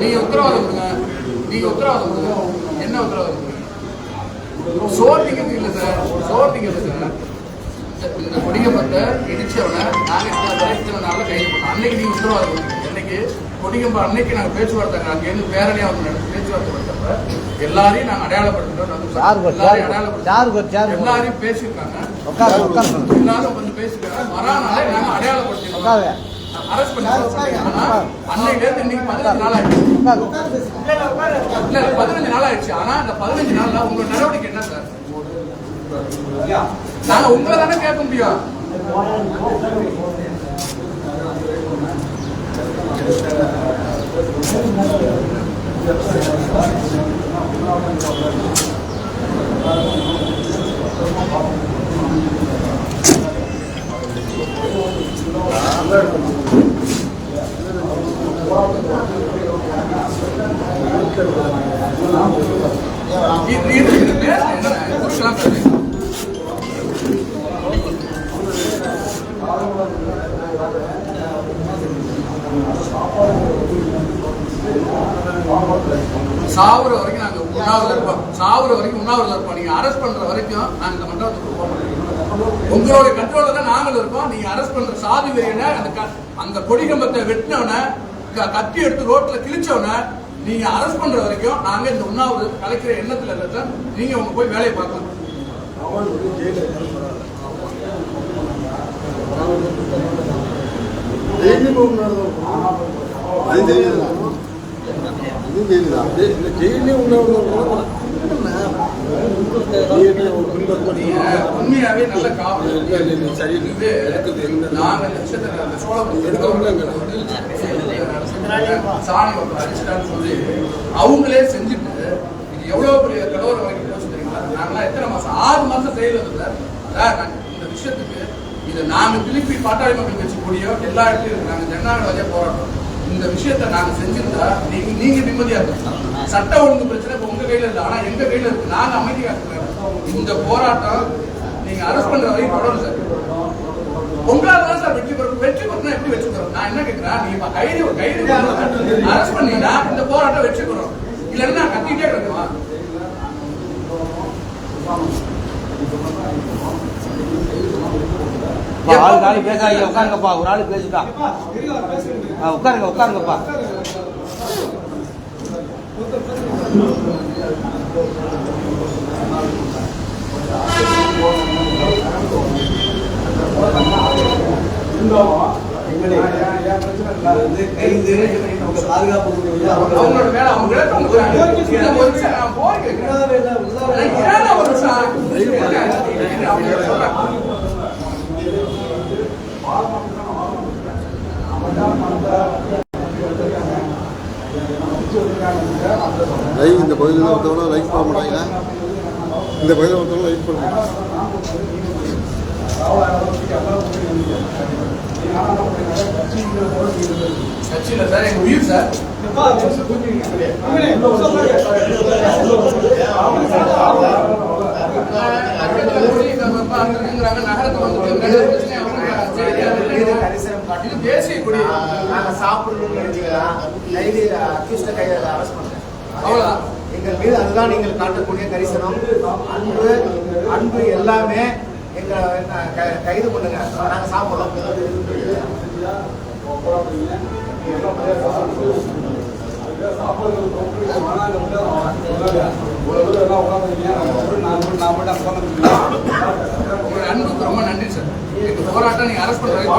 நீங்க உத்தரவாதம் கொடுங்க. நீங்க உத்தரவாதம் கொடுங்க. என்ன உத்தரவாதம் கொடுங்க? சோர் திங்கிறது இல்லை சார் சோர் திங்கிறது சார் இந்த கொடிகம்பத்தை இடிச்சவனை நாங்க இத்தனை நாள்ல கைது பண்ணோம் அன்னைக்கு நீங்க உத்தரவாதம் கொடுங்க. அன்னைக்கு கொடிகம்ப அன்னைக்கு நாங்க பேச்சுவார்த்தை அங்க இருந்து பேரணியா வந்து நடந்து பேச்சுவார்த்தை நடத்தப்ப எல்லாரையும் நாங்க அடையாளப்படுத்திட்டோம். எல்லாரையும் பேசியிருக்காங்க. எல்லாரும் வந்து பேசியிருக்காங்க. மறாநாளே நாங்க அடையாளப்படுத்திட்டோம். அரெஸ்ட் பண்ணி arrest பண்ணிட்டாங்க. ஆனா அன்னையில இருந்து இன்னைக்கு பதினஞ்சு நாள் ஆயிடுச்சு. இல்ல பதினஞ்சு நாள் ஆயிடுச்சு. ஆனா அந்த பதினஞ்சு நாள்ல உங்க நடவடிக்கை என்ன சார்? நாங்க உங்களை தானே கேட்க முடியும். சாவுற வரைக்கும் நாங்க உண்ணாவிரதம் இருப்போம். சாவுற வரைக்கும் உண்ணாவிரதம் இருப்போம். நீங்க அரெஸ்ட் பண்ற வரைக்கும் நாங்க இந்த மண்டபத்துக்கு போக மாட்டோம். உங்களோட கண்ட்ரோல தான் நாங்கள் இருக்கோம். நீங்க அரெஸ்ட் பண்ற சாதி வெறியனை அந்த க- அந்த கொடிகம்பத்தை வெட்டினவன க- கத்தி எடுத்து ரோட்ல கிழிச்சவன நீங்க அரெஸ்ட் பண்ற வரைக்கும் நாங்க இந்த உண்ணாவிரதம் கலைக்கிற எண்ணத்துல இருக்க நீங்க அவங்க போய் வேலையை பார்க்கலாம் டெய்லி அது தெரியுது இது தெரியுதா உண்மையாவே நல்ல காவல். சரி நாங்க இந்த விஷயத்துல அந்த சோழபுரம் சாணி அடிச்சிட்டான்னு சொல்லி அவங்களே செஞ்சுட்டு இது எவ்வளவு பெரிய கலவரம் வரைக்கும் போச்சு தெரியுங்களா நாங்களாம் எத்தனை மாசம்? ஆறு மாசம் செயல் சார். சார் நாங்க இந்த விஷயத்துக்கு இது நாங்க திருப்பி பாட்டாளி மக்கள் கட்சி கூடியோ எல்லா இடத்துலயும். நாங்க ஜனநாயக வழியா போராட்டம் இந்த விஷயத்தை நாங்க செஞ்சிருந்தா நீங்க நீங்க நிம்மதியா இருக்கலாம். சட்ட ஒழுங்கு பிரச்சனை இப்ப உங்க கையில இல்ல ஆனா எங்க கையில இருக்கு? நாங்க அமைதியா இருக்கிறோம் இந்த போராட்டம் நீங்க அரெஸ்ட் பண்ற வரைக்கும் தொடரும் சார் உங்களால தான் சார் வெற்றி பெறும். வெற்றி பெறணும் எப்படி வெற்றி பெறும் நான் என்ன கேட்கிறேன் நீங்க கைது கைது அரெஸ்ட் பண்ணீங்கன்னா இந்த போராட்டம் வெற்றி பெறும். இல்லைன்னா நான் கத்திட்டே கிடக்குமா ஆளு பேசாதீங்க. உட்காருங்கப்பா. ஒரு ஆளு பேசிட்டா உட்காருங்க உட்காருங்கப்பா அவங்களோட வேலை அவங்க விளக்கம் கொடுக்குறாங்க. இதை ஒரு நிமிஷம் நான் போய் கேட்கிறேன். ஏன் ஒரு அவங்க. லைவ் இந்த பகுதியில் ஒருத்தவங்க லைக் பண்ண மாட்டாங்க இந்த பகுதியில் ஒருத்தவங்க லைக் பண்ண மாட்டாங்க சச்சின் சார் எங்க உயிர் சார். இது தேசிய கொடி. நாங்க சாப்பிடணும்னு நினைச்சீங்களா கைதி அக்யூஸ்ட கையில் அரெஸ்ட் பண்றேன் அவ்வளவுதான். எங்கள் மீது அதுதான் நீங்கள் காட்டக்கூடிய கரிசனம். அன்பு அன்பு எல்லாமே எங்களை என்ன, க- கைது பண்ணுங்க. நாங்க சாப்பிடலாம் அன்புக்கு ரொம்ப நன்றி சார். எங்க போராட்டம் நீங்க அரசு பண்ற வரைக்கும்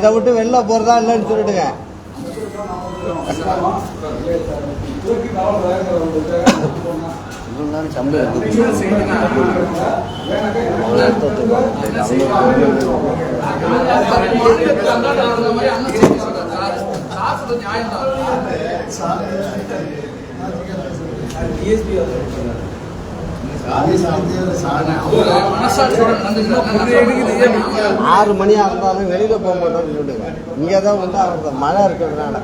இதை விட்டு வெளில போறதா இல்லைன்னு சொல்லிடுங்க. நியாயம் தான் ஆறு மணியாக இருந்தாலும் வெளியில் போக மாட்டோம்னு சொல்லுங்க. இங்கே தான் வந்து அவங்க மழை இருக்கிறதுனால.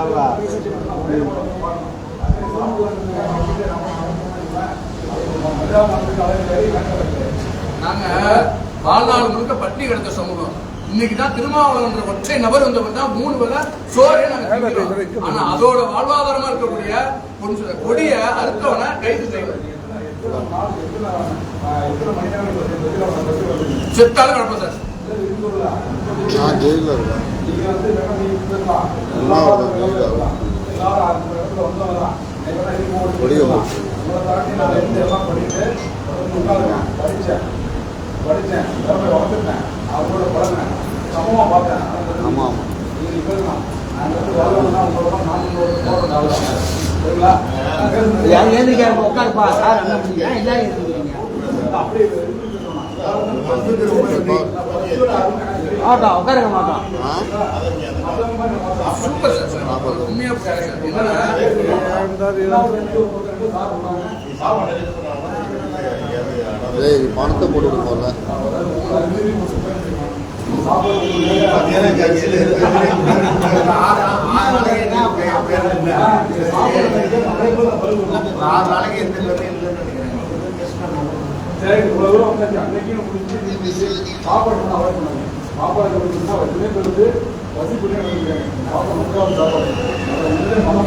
ஆமா. நாங்க வாழ்நாள் முழுக்க பட்டி கிடந்த சமூகம். இன்னைக்கு தான் திருமாவளவன்ற ஒற்றை நபர் வந்தவர் தான் மூணு வேளை சோறே நாங்க. ஆனா அதோட வாழ்வாதாரமா இருக்கக்கூடிய கொஞ்சம் கொடிய அறுத்தவனை கைது செய்யணும் செத்தாலும் கிடப்போம் சார். நான் ஜெயிலில் இருக்கேன். ஆமாம் யார் உட்காருப்பா சார் என்ன பண்ணீங்க எல்லாரும் ஏந்திரிக்கிறீங்க உட்காருங்க ஆ சூப்பர் சார் சார் பணத்தை போட்டு போகல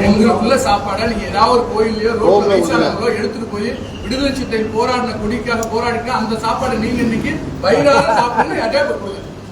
எங்களுக்குள்ள சாப்பாடை? நீங்க ஏதாவது ஒரு கோயிலையோ ரோட்ல வயசானவங்களோ எடுத்துட்டு போய் விடுதலை சித்தை போராடின குடிக்காக போராடிட்டு அந்த சாப்பாடை நீங்க இன்னைக்கு வயிறார சாப்பிடணும் அதே போகுது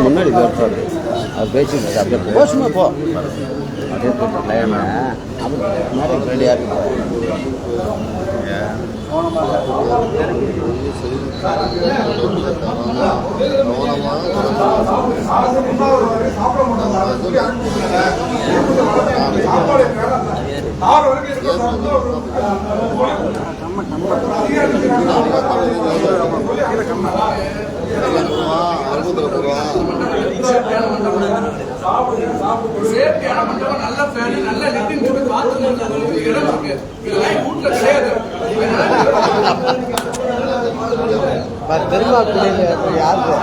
முன்னாடி பேசுறாரு அவர் பேசிட்டு அப்படியே போசுமா போ. அப்படியே போட்டு அப்புறம் ரெடியாக இருக்கு? ಆ ಧರ್ಮ ಕುಡಿಲಿ ಅದು ಯಾರ್ದು